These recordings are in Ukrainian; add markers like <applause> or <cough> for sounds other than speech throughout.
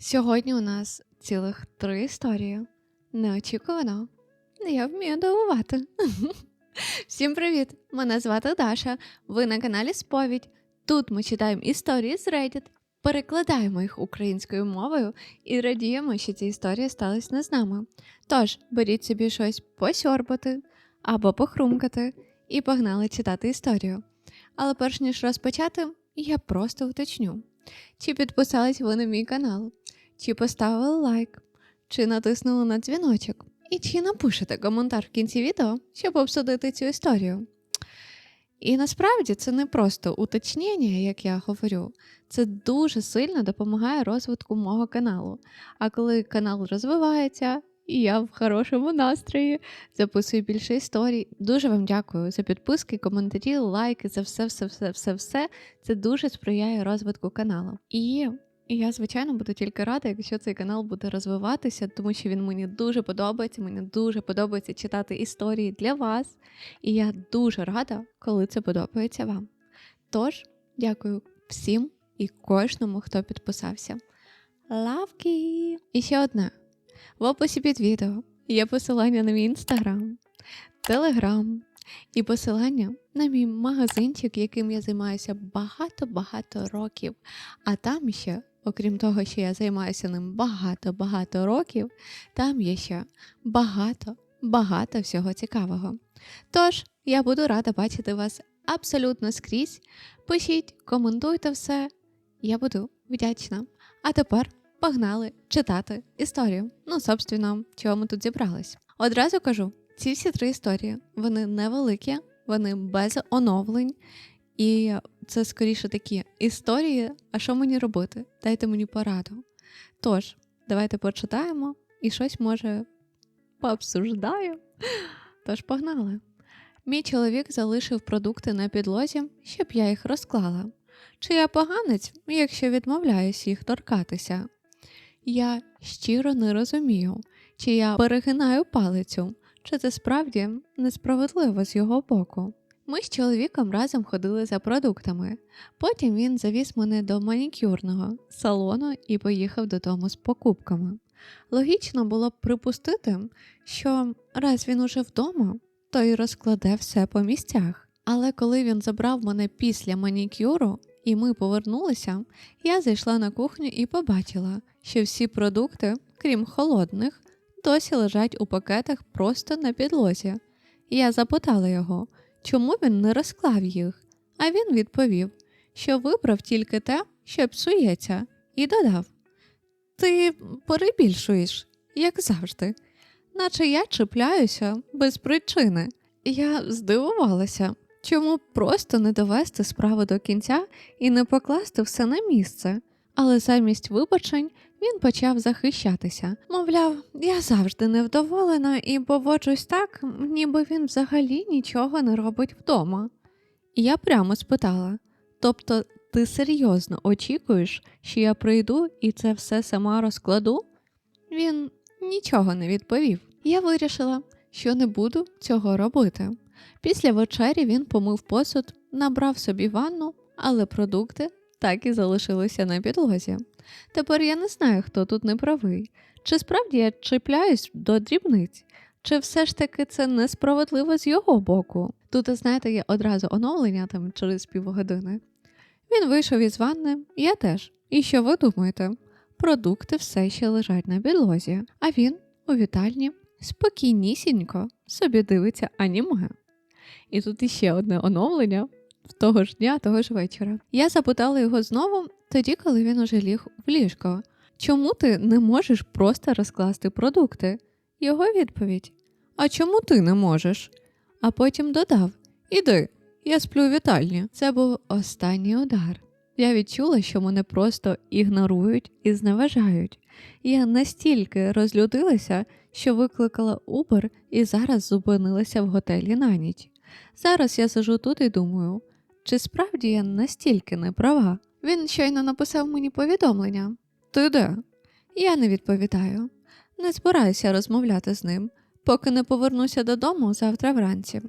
Сьогодні у нас цілих три історії. Неочікувано. Я вмію дивувати. <laughs> Всім привіт! Мене звати Даша. Ви на каналі Сповідь. Тут ми читаємо історії з Reddit, перекладаємо їх українською мовою і радіємо, що ці історії стались не з нами. Тож беріть собі щось посьорбати або похрумкати і погнали читати історію. Але перш ніж розпочати, я просто уточню. Чи підписались ви на мій канал? Чи поставили лайк, чи натиснули на дзвіночок, і чи напишете коментар в кінці відео, щоб обсудити цю історію. І насправді це не просто уточнення, як я говорю, це дуже сильно допомагає розвитку мого каналу. А коли канал розвивається, і я в хорошому настрої записую більше історій. Дуже вам дякую за підписки, коментарі, лайки, за все, все, все, все, все. Це дуже сприяє розвитку каналу. І і я, звичайно, буду тільки рада, якщо цей канал буде розвиватися, тому що він мені дуже подобається. Мені дуже подобається читати історії для вас. І я дуже рада, коли це подобається вам. Тож, дякую всім і кожному, хто підписався. Лавки! І ще одне. В описі під відео є посилання на мій інстаграм, телеграм і посилання на мій магазинчик, яким я займаюся багато-багато років. А там ще окрім того, що я займаюся ним багато-багато років, там є ще багато-багато всього цікавого. Тож, я буду рада бачити вас абсолютно скрізь. Пишіть, коментуйте все, я буду вдячна. А тепер погнали читати історію. Ну, собственно, чого ми тут зібрались. Одразу кажу: ці всі три історії вони невеликі, вони без оновлень. І це скоріше такі історії. А що мені робити? Дайте мені пораду. Тож, давайте почитаємо і щось може пообсуждаю. Тож погнали. Мій чоловік залишив продукти на підлозі, щоб я їх розклала. Чи я поганець, якщо відмовляюсь їх торкатися? Я щиро не розумію, чи я перегинаю палицю, чи це справді несправедливо з його боку. Ми з чоловіком разом ходили за продуктами. Потім він завіз мене до манікюрного салону і поїхав додому з покупками. Логічно було б припустити, що раз він уже вдома, то й розкладе все по місцях. Але коли він забрав мене після манікюру і ми повернулися, я зайшла на кухню і побачила, що всі продукти, крім холодних, досі лежать у пакетах просто на підлозі. Я запитала його чому він не розклав їх, а він відповів, що вибрав тільки те, що псується, і додав: Ти перебільшуєш, як завжди, наче я чіпляюся без причини. Я здивувалася, чому просто не довести справу до кінця і не покласти все на місце. Але замість вибачень він почав захищатися. Мовляв, я завжди невдоволена і поводжусь так, ніби він взагалі нічого не робить вдома. І я прямо спитала: тобто, ти серйозно очікуєш, що я прийду і це все сама розкладу? Він нічого не відповів. Я вирішила, що не буду цього робити. Після вечері він помив посуд, набрав собі ванну, але продукти так і залишилися на підлозі. Тепер я не знаю, хто тут не правий. Чи справді я чіпляюсь до дрібниць, чи все ж таки це несправедливо з його боку? Тут, знаєте, є одразу оновлення там через півгодини. Він вийшов із ванни, я теж. І що ви думаєте? Продукти все ще лежать на підлозі, а він у вітальні спокійнісінько собі дивиться аніме. І тут іще одне оновлення того ж дня, того ж вечора. Я запитала його знову, тоді, коли він уже ліг в ліжко. Чому ти не можеш просто розкласти продукти? Його відповідь: А чому ти не можеш? А потім додав: Іди, я сплю у вітальні. Це був останній удар. Я відчула, що мене просто ігнорують і зневажають. Я настільки розлюдилася, що викликала Uber і зараз зупинилася в готелі на ніч. Зараз я сижу тут і думаю, чи справді я настільки не права? Він щойно написав мені повідомлення. Ти де? Я не відповідаю. Не збираюся розмовляти з ним, поки не повернуся додому завтра вранці.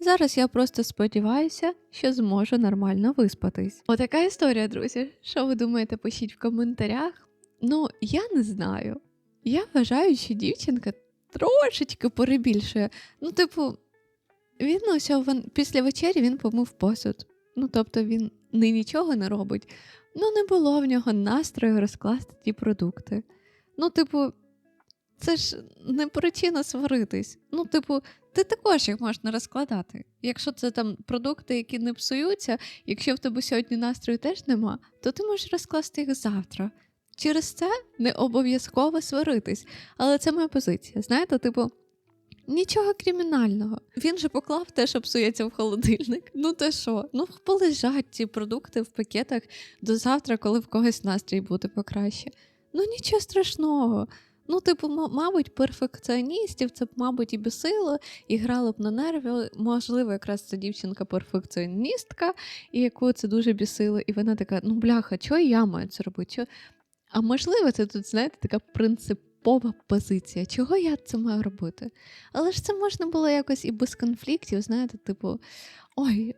Зараз я просто сподіваюся, що зможу нормально виспатись. Отака історія, друзі. Що ви думаєте, пишіть в коментарях. Ну, я не знаю. Я вважаю, що дівчинка трошечки перебільшує. Ну, типу, він ось після вечері він помив посуд. Ну, тобто він не нічого не робить. Ну, не було в нього настрою розкласти ті продукти. Ну, типу, це ж не причина сваритись. Ну, типу, ти також їх можна розкладати. Якщо це там продукти, які не псуються, якщо в тебе сьогодні настрою теж нема, то ти можеш розкласти їх завтра. Через це не обов'язково сваритись. Але це моя позиція. Знаєте, типу, нічого кримінального. Він же поклав те, що псується в холодильник. Ну то що? Ну полежать ці продукти в пакетах до завтра, коли в когось настрій буде покраще. Ну нічого страшного. Ну, типу, мабуть, перфекціоністів це б, мабуть, і бісило, і грало б на нерви. Можливо, якраз ця дівчинка перфекціоністка, і яку це дуже бісило, і вона така: ну бляха, чого я маю це робити? Чо? А можливо, це тут, знаєте, така принципова позиція, чого я це маю робити? Але ж це можна було якось і без конфліктів, знаєте, типу, ой.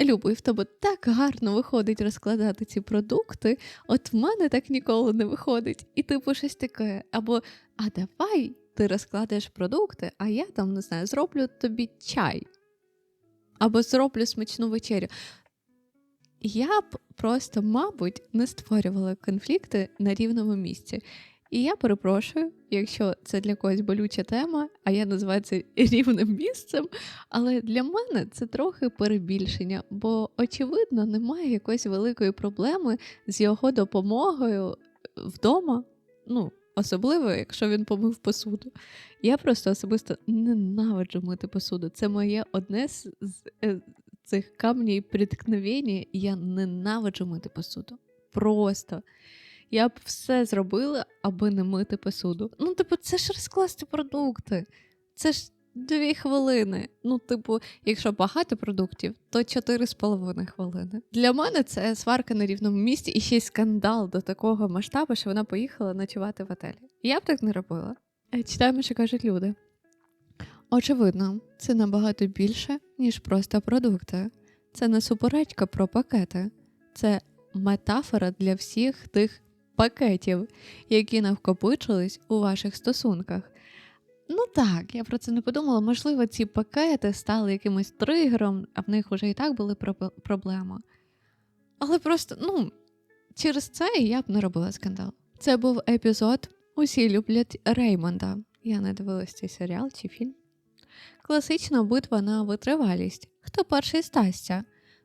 Любо, і в тебе так гарно виходить розкладати ці продукти, от в мене так ніколи не виходить. І типу щось таке. Або а давай ти розкладеш продукти, а я там не знаю, зроблю тобі чай. Або зроблю смачну вечерю. Я б просто, мабуть, не створювала конфлікти на рівному місці. І я перепрошую, якщо це для когось болюча тема, а я називаю це <laughs> рівним місцем. Але для мене це трохи перебільшення, бо, очевидно, немає якоїсь великої проблеми з його допомогою вдома. Ну, особливо, якщо він помив посуду. Я просто особисто ненавиджу мити посуду. Це моє одне з, е, цих камнів приткновення, і я ненавиджу мити посуду. Просто. Я б все зробила, аби не мити посуду. Ну, типу, це ж розкласти продукти. Це ж дві хвилини. Ну, типу, якщо багато продуктів, то чотири з половиною хвилини. Для мене це сварка на рівному місці і ще й скандал до такого масштабу, що вона поїхала ночувати в отелі. Я б так не робила. Е, Читаємо, що кажуть люди. Очевидно, це набагато більше, ніж просто продукти. Це не суперечка про пакети, це метафора для всіх тих пакетів, які навкопичились у ваших стосунках. Ну так, я про це не подумала. Можливо, ці пакети стали якимось тригером, а в них вже і так були проблеми. Але просто, ну, через це я б не робила скандал. Це був епізод Усі люблять Реймонда. Я не дивилась цей серіал чи фільм. Класична битва на витривалість. Хто перший стасться?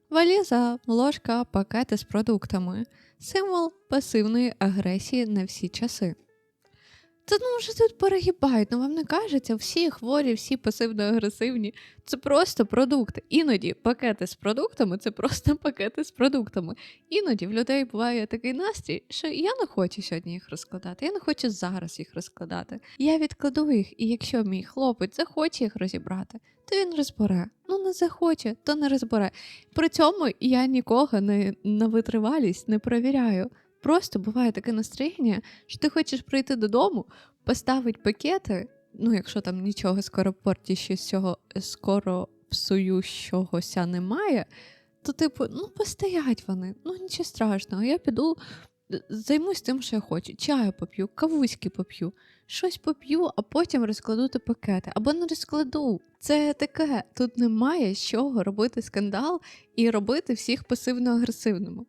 Валіза, ложка, пакети з продуктами. Символ пасивної агресії на всі часи. Та ну вже тут перегибають, ну вам не кажеться, всі хворі, всі пасивно-агресивні. Це просто продукти. Іноді пакети з продуктами це просто пакети з продуктами. Іноді в людей буває такий настрій, що я не хочу сьогодні їх розкладати, я не хочу зараз їх розкладати. Я відкладу їх, і якщо мій хлопець захоче їх розібрати, то він розбере. Ну не захоче, то не розбере. При цьому я нікого не на витривалість не перевіряю. Просто буває таке настроєння, що ти хочеш прийти додому, поставити пакети, ну якщо там нічого скоропортіщого, скоро псующогося немає, то, типу, ну постоять вони, ну нічого страшного, я піду е, займусь тим, що я хочу. Чаю поп'ю, кавуськи поп'ю, щось поп'ю, а потім розкладу ті пакети. Або не розкладу. Це таке. Тут немає з чого робити скандал і робити всіх пасивно-агресивними.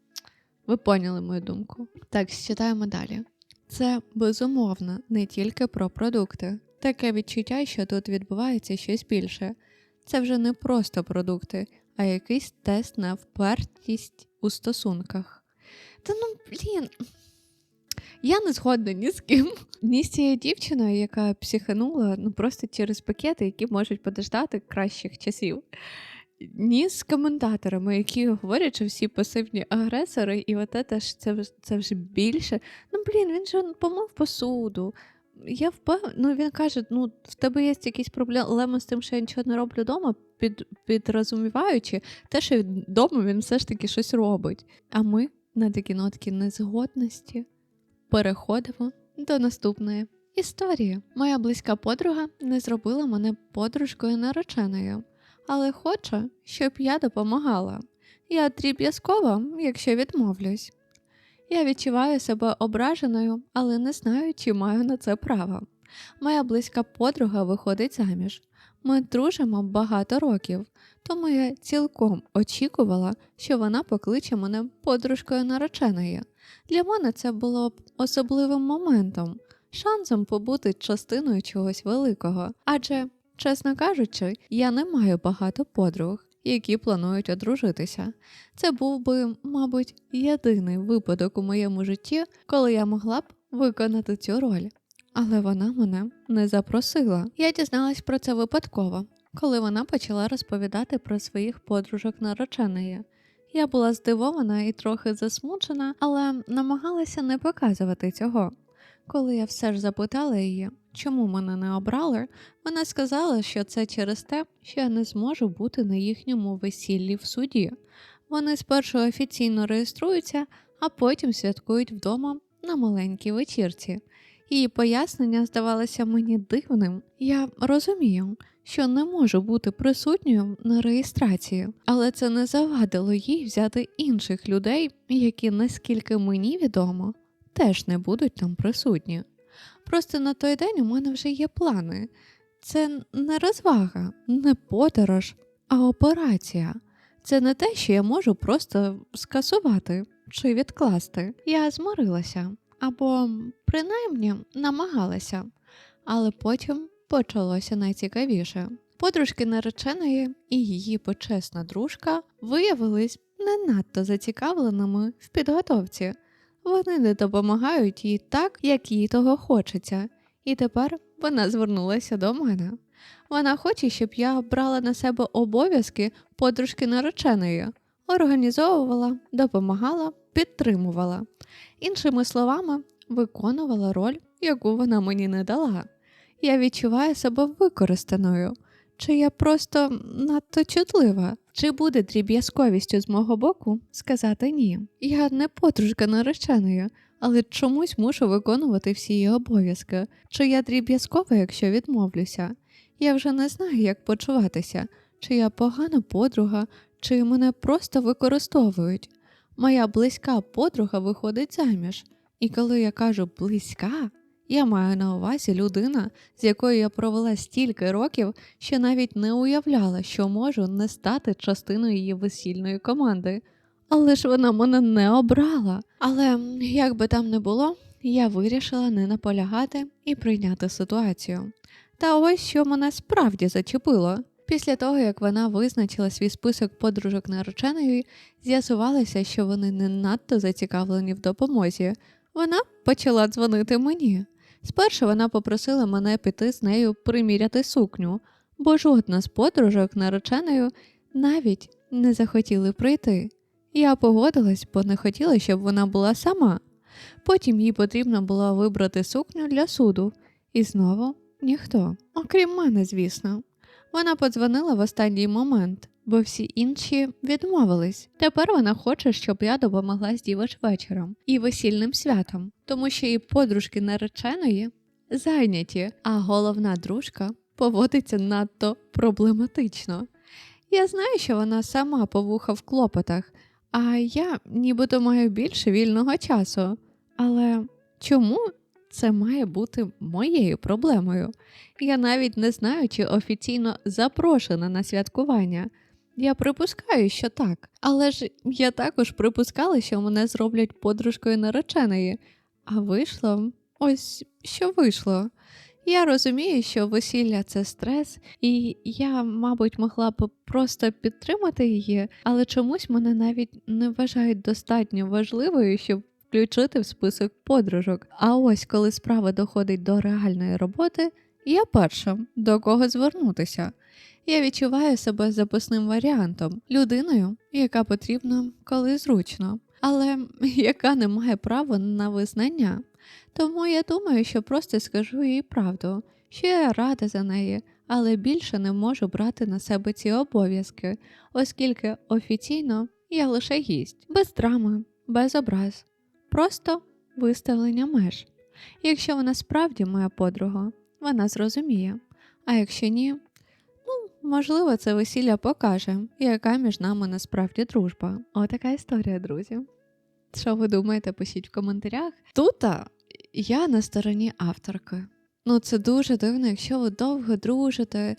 Ви поняли мою думку. Так, читаємо далі. Це безумовно не тільки про продукти. Таке відчуття, що тут відбувається щось більше. Це вже не просто продукти, а якийсь тест на впертість у стосунках. Та ну блін. Я не згодна ні з ким, ні з цією дівчиною, яка психанула ну просто через пакети, які можуть подождати кращих часів ні з коментаторами, які говорять, що всі пасивні агресори, і от це ж це, це вже більше. Ну блін, він же помив посуду. Я впевнена, ну він каже: ну, в тебе є якісь проблеми з тим, що я нічого не роблю вдома, під, підрозуміваючи те, що вдома він все ж таки щось робить. А ми на такі нотки незгодності переходимо до наступної історії. Моя близька подруга не зробила мене подружкою нареченою але хоче, щоб я допомагала. Я дріб'язкова, якщо відмовлюсь. Я відчуваю себе ображеною, але не знаю, чи маю на це право. Моя близька подруга виходить заміж. Ми дружимо багато років, тому я цілком очікувала, що вона покличе мене подружкою нареченої. Для мене це було б особливим моментом, шансом побути частиною чогось великого. Адже, чесно кажучи, я не маю багато подруг, які планують одружитися. Це був би, мабуть, єдиний випадок у моєму житті, коли я могла б виконати цю роль. Але вона мене не запросила. Я дізналась про це випадково, коли вона почала розповідати про своїх подружок нареченої. Я була здивована і трохи засмучена, але намагалася не показувати цього. Коли я все ж запитала її, чому мене не обрали, вона сказала, що це через те, що я не зможу бути на їхньому весіллі в суді. Вони спершу офіційно реєструються, а потім святкують вдома на маленькій вечірці. Її пояснення здавалося мені дивним. Я розумію, що не можу бути присутньою на реєстрації, але це не завадило їй взяти інших людей, які, наскільки мені відомо, теж не будуть там присутні. Просто на той день у мене вже є плани. Це не розвага, не подорож, а операція. Це не те, що я можу просто скасувати чи відкласти. Я змирилася або принаймні намагалася, але потім почалося найцікавіше. Подружки нареченої і її почесна дружка виявились не надто зацікавленими в підготовці. Вони не допомагають їй так, як їй того хочеться, і тепер вона звернулася до мене. Вона хоче, щоб я брала на себе обов'язки подружки нареченої, організовувала, допомагала, підтримувала. Іншими словами, виконувала роль, яку вона мені не дала. Я відчуваю себе використаною, чи я просто надто чутлива, чи буде дріб'язковістю з мого боку сказати ні. Я не подружка нареченої, але чомусь мушу виконувати всі її обов'язки. Чи я дріб'язкова, якщо відмовлюся? Я вже не знаю, як почуватися, чи я погана подруга, чи мене просто використовують. Моя близька подруга виходить заміж, і коли я кажу близька, я маю на увазі людина, з якою я провела стільки років, що навіть не уявляла, що можу не стати частиною її весільної команди. Але ж вона мене не обрала. Але як би там не було, я вирішила не наполягати і прийняти ситуацію. Та ось що мене справді зачепило. Після того, як вона визначила свій список подружок нареченої, з'ясувалося, що вони не надто зацікавлені в допомозі. Вона почала дзвонити мені. Спершу вона попросила мене піти з нею приміряти сукню, бо жодна з подружок нареченою навіть не захотіли прийти. Я погодилась, бо не хотіла, щоб вона була сама. Потім їй потрібно було вибрати сукню для суду, і знову ніхто, окрім мене, звісно. Вона подзвонила в останній момент, бо всі інші відмовились. Тепер вона хоче, щоб я допомогла з дівоч вечором і весільним святом, тому що її подружки нареченої зайняті, а головна дружка поводиться надто проблематично. Я знаю, що вона сама повуха в клопотах, а я нібито маю більше вільного часу. Але чому це має бути моєю проблемою? Я навіть не знаю, чи офіційно запрошена на святкування. Я припускаю, що так, але ж я також припускала, що мене зроблять подружкою нареченої, а вийшло ось що вийшло. Я розумію, що весілля це стрес, і я, мабуть, могла б просто підтримати її, але чомусь мене навіть не вважають достатньо важливою, щоб включити в список подружок. А ось коли справа доходить до реальної роботи, я перша до кого звернутися. Я відчуваю себе запасним варіантом, людиною, яка потрібна коли зручно, але <laughs> яка не має права на визнання. Тому я думаю, що просто скажу їй правду, що я рада за неї, але більше не можу брати на себе ці обов'язки, оскільки офіційно я лише гість, без драми, без образ, просто виставлення меж. Якщо вона справді моя подруга, вона зрозуміє, а якщо ні, ну, можливо, це весілля покаже, яка між нами насправді дружба. Отака історія, друзі. Що ви думаєте, пишіть в коментарях. Тут я на стороні авторки. Ну, це дуже дивно, якщо ви довго дружите,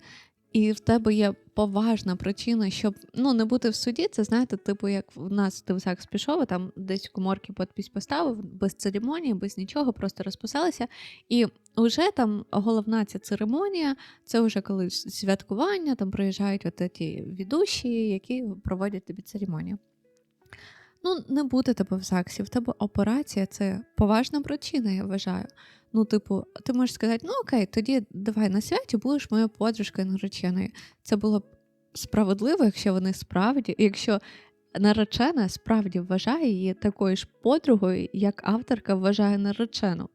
і в тебе є поважна причина, щоб ну, не бути в суді. Це знаєте, типу, як в нас ти в ЗАГС пішов, там десь коморки підпись поставив, без церемонії, без нічого, просто розписалися. І вже там головна ця церемонія, це вже коли святкування, там приїжджають от ті ведущі, які проводять тобі церемонію. Ну, не буде тебе в ЗАГСі, в тебе операція це поважна причина, я вважаю. Ну, типу, ти можеш сказати, ну окей, тоді давай на святі будеш моєю подружкою нареченою. Це було б справедливо, якщо вони справді, якщо наречена справді вважає її такою ж подругою, як авторка вважає наречену.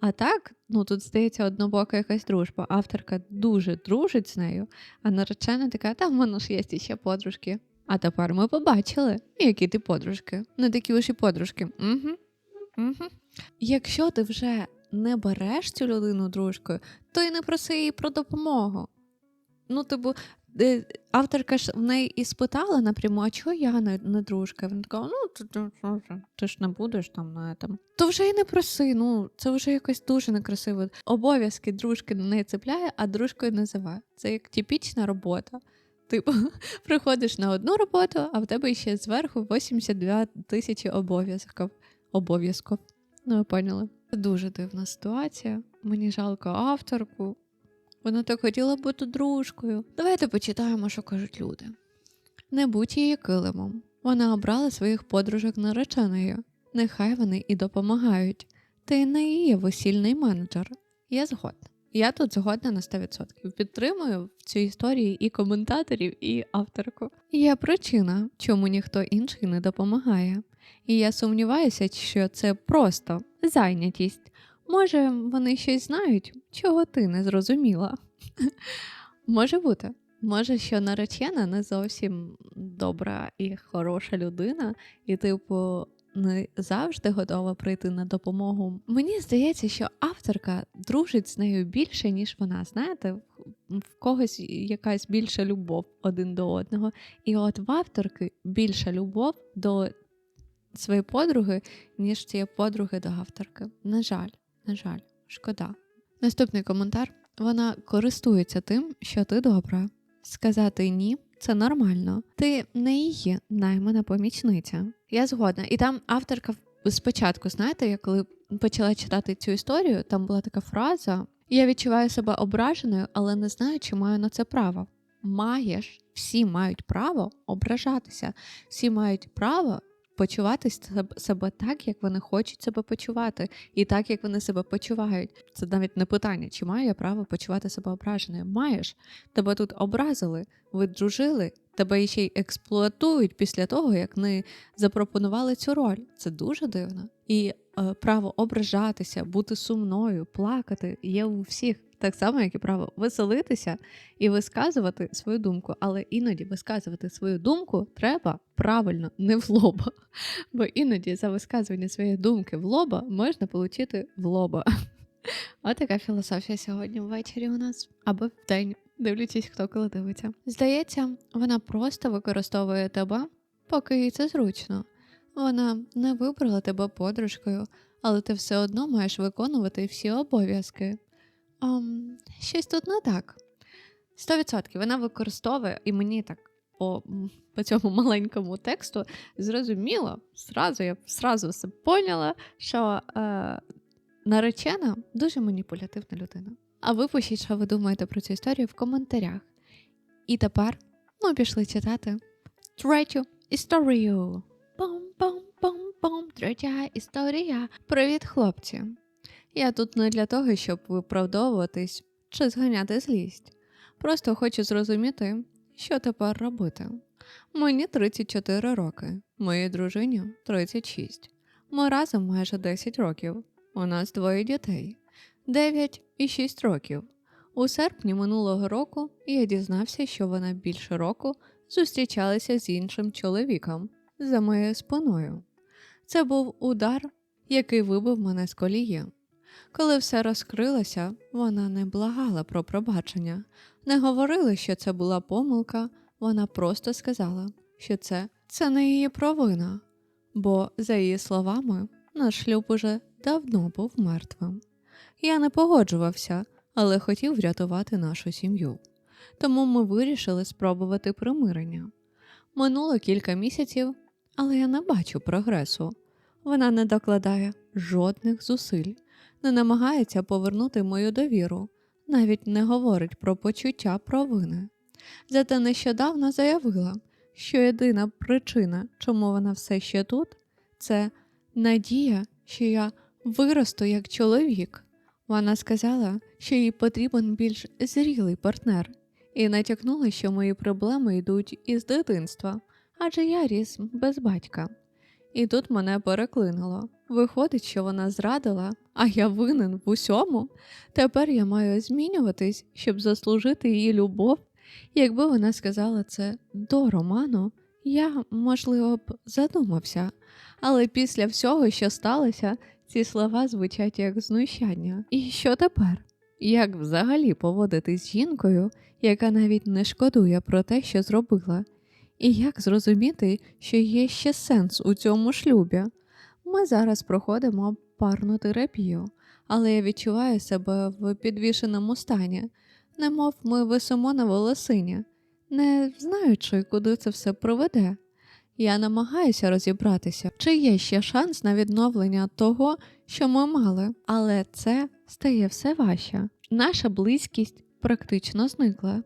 А так, ну тут здається однобока якась дружба. Авторка дуже дружить з нею, а наречена така, та в мене ж є ще подружки. А тепер ми побачили, які ти подружки. Не такі уж і подружки. Угу. Угу. Якщо ти вже не береш цю людину дружкою, то й не проси її про допомогу. Ну, типу, е, авторка ж в неї і спитала напряму, а чого я не, не дружка? Вона така, ну ти, ти, ти, ти ж не будеш там на этом. То вже й не проси. Ну це вже якось дуже некрасиво. Обов'язки дружки неї цепляє, а дружкою називає. Це як типічна робота. Типу, <laughs> приходиш на одну роботу, а в тебе ще зверху 82 тисячі обов'язків. Обов'язків. Ну, ви поняли. Це дуже дивна ситуація. Мені жалко авторку. Вона так хотіла бути дружкою. Давайте почитаємо, що кажуть люди. Не будь її килимом. Вона обрала своїх подружок нареченою. Нехай вони і допомагають. Ти не її весільний менеджер. Я згодна. Я тут згодна на 100%. Підтримую в цій історії і коментаторів, і авторку. Є причина, чому ніхто інший не допомагає. І я сумніваюся, що це просто зайнятість. Може, вони щось знають, чого ти не зрозуміла. <laughs> Може бути. Може, що наречена не зовсім добра і хороша людина, і, типу, не завжди готова прийти на допомогу. Мені здається, що авторка дружить з нею більше, ніж вона. Знаєте, в когось якась більша любов один до одного. І от в авторки більша любов до своєї подруги, ніж цієї подруги до авторки. На жаль, на жаль, шкода. Наступний коментар. Вона користується тим, що ти добра. Сказати ні це нормально. Ти не її наймана помічниця. Я згодна. І там авторка спочатку, знаєте, я коли почала читати цю історію, там була така фраза: я відчуваю себе ображеною, але не знаю, чи маю на це право. Маєш, всі мають право ображатися, всі мають право почувати себе так, як вони хочуть себе почувати, і так, як вони себе почувають. Це навіть не питання, чи маю я право почувати себе ображеною. Маєш, тебе тут образили, ви дружили, тебе ще й експлуатують після того, як не запропонували цю роль. Це дуже дивно. І е, право ображатися, бути сумною, плакати є у всіх так само, як і право веселитися і висказувати свою думку. Але іноді висказувати свою думку треба правильно, не в лоба. Бо іноді за висказування своєї думки в лоба можна отримати в лоба. Ось така філософія сьогодні ввечері у нас або в день, дивлячись, хто коли дивиться. Здається, вона просто використовує тебе, поки їй це зручно. Вона не вибрала тебе подружкою, але ти все одно маєш виконувати всі обов'язки. Um, щось тут не так. 100% вона використовує, і мені так по по цьому маленькому тексту зрозуміло, зразу я зразу все поняла, що е, наречена дуже маніпулятивна людина. А ви пишіть, що ви думаєте про цю історію в коментарях. І тепер ми пішли читати третю історію. Пом-пом-пом-пом, третя історія. Привіт, хлопці! Я тут не для того, щоб виправдовуватись чи зганяти злість. Просто хочу зрозуміти, що тепер робити. Мені 34 роки, моїй дружині 36. Ми разом майже 10 років. У нас двоє дітей 9 і 6 років. У серпні минулого року я дізнався, що вона більше року зустрічалася з іншим чоловіком за моєю спиною. Це був удар, який вибив мене з колії. Коли все розкрилося, вона не благала про пробачення, не говорила, що це була помилка, вона просто сказала, що це це не її провина. бо, за її словами, наш шлюб уже давно був мертвим. Я не погоджувався, але хотів врятувати нашу сім'ю. Тому ми вирішили спробувати примирення. Минуло кілька місяців, але я не бачу прогресу. Вона не докладає жодних зусиль, не намагається повернути мою довіру, навіть не говорить про почуття провини. Зате нещодавно заявила, що єдина причина, чому вона все ще тут, це надія, що я виросту як чоловік. Вона сказала, що їй потрібен більш зрілий партнер, і натякнула, що мої проблеми йдуть із дитинства, адже я ріс без батька. І тут мене переклинило. Виходить, що вона зрадила, а я винен в усьому. Тепер я маю змінюватись, щоб заслужити її любов. Якби вона сказала це до роману, я, можливо, б задумався, але після всього, що сталося, ці слова звучать як знущання. І що тепер? Як взагалі поводитись з жінкою, яка навіть не шкодує про те, що зробила? І як зрозуміти, що є ще сенс у цьому шлюбі? Ми зараз проходимо парну терапію, але я відчуваю себе в підвішеному стані, немов ми висимо на волосині, не знаючи, куди це все проведе. Я намагаюся розібратися, чи є ще шанс на відновлення того, що ми мали, але це стає все важче. Наша близькість практично зникла,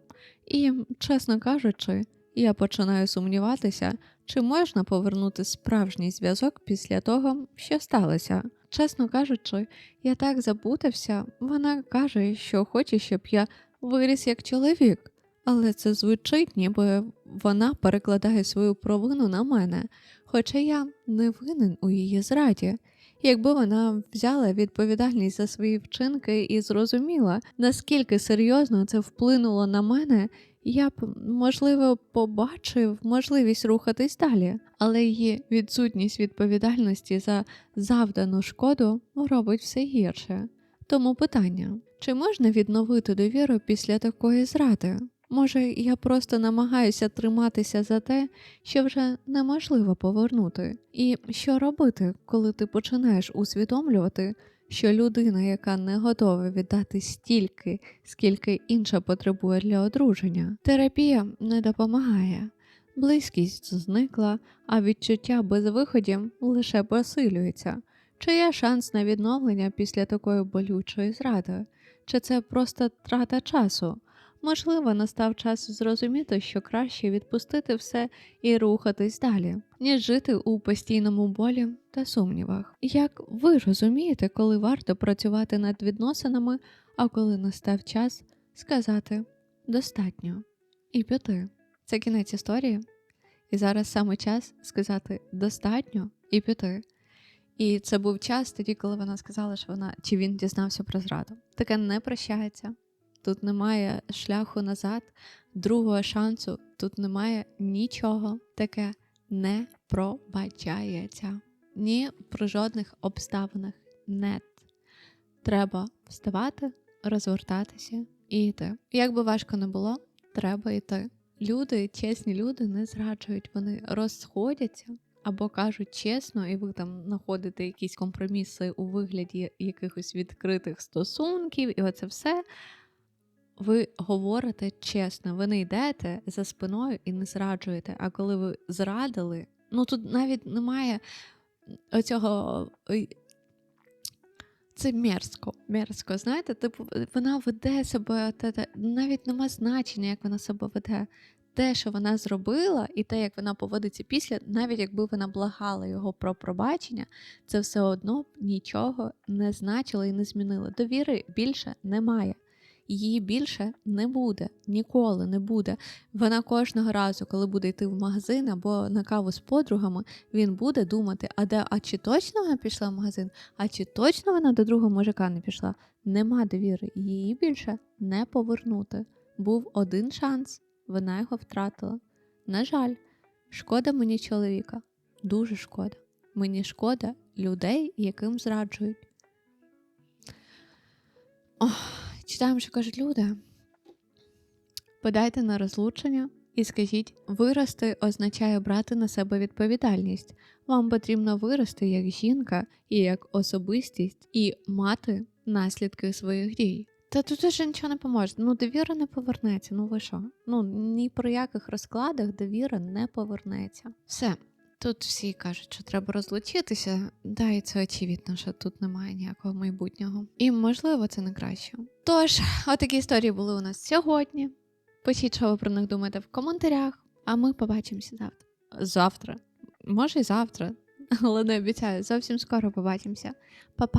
і, чесно кажучи, я починаю сумніватися, чи можна повернути справжній зв'язок після того, що сталося. Чесно кажучи, я так запутався, вона каже, що хоче, щоб я виріс як чоловік, але це звучить, ніби вона перекладає свою провину на мене, хоча я не винен у її зраді. Якби вона взяла відповідальність за свої вчинки і зрозуміла, наскільки серйозно це вплинуло на мене, я б, можливо, побачив можливість рухатись далі, але її відсутність відповідальності за завдану шкоду робить все гірше. Тому питання: чи можна відновити довіру після такої зради? Може, я просто намагаюся триматися за те, що вже неможливо повернути. І що робити, коли ти починаєш усвідомлювати, що людина, яка не готова віддати стільки, скільки інша потребує для одруження, терапія не допомагає. Близькість зникла, а відчуття безвиходів лише посилюється. Чи є шанс на відновлення після такої болючої зради? Чи це просто трата часу? Можливо, настав час зрозуміти, що краще відпустити все і рухатись далі, ніж жити у постійному болі та сумнівах. Як ви розумієте, коли варто працювати над відносинами, а коли настав час сказати достатньо і піти? Це кінець історії, і зараз саме час сказати достатньо і піти. І це був час тоді, коли вона сказала, що вона чи він дізнався про зраду. Таке не прощається. Тут немає шляху назад, другого шансу, тут немає нічого таке не пробачається. Ні при жодних обставинах нет. Треба вставати, розвертатися і йти. Як би важко не було, треба йти. Люди, чесні люди, не зраджують, вони розходяться або кажуть чесно, і ви там знаходите якісь компроміси у вигляді якихось відкритих стосунків, і оце все ви говорите чесно, ви не йдете за спиною і не зраджуєте. А коли ви зрадили, ну тут навіть немає оцього. Це мерзко, мерзко, знаєте, типу, вона веде себе, навіть нема значення, як вона себе веде. Те, що вона зробила, і те, як вона поводиться після, навіть якби вона благала його про пробачення, це все одно нічого не значило і не змінило. Довіри більше немає її більше не буде, ніколи не буде. Вона кожного разу, коли буде йти в магазин або на каву з подругами, він буде думати, а де, а чи точно вона пішла в магазин, а чи точно вона до другого мужика не пішла? Нема довіри, її більше не повернути. Був один шанс, вона його втратила. На жаль, шкода мені чоловіка, дуже шкода. Мені шкода людей, яким зраджують. Ох. Читаємо, що кажуть люди. Подайте на розлучення, і скажіть: вирости означає брати на себе відповідальність. Вам потрібно вирости як жінка і як особистість, і мати наслідки своїх дій. Та тут уже нічого не поможе. Ну, довіра не повернеться. Ну ви що? Ну ні про яких розкладах довіра не повернеться. Все. Тут всі кажуть, що треба розлучитися, да, і це очевидно, що тут немає ніякого майбутнього. І можливо, це не краще. Тож, отакі історії були у нас сьогодні. Пишіть, що ви про них думаєте в коментарях, а ми побачимося завтра. Завтра. Може, і завтра, <laughs> але не обіцяю. Зовсім скоро побачимося. Па-па!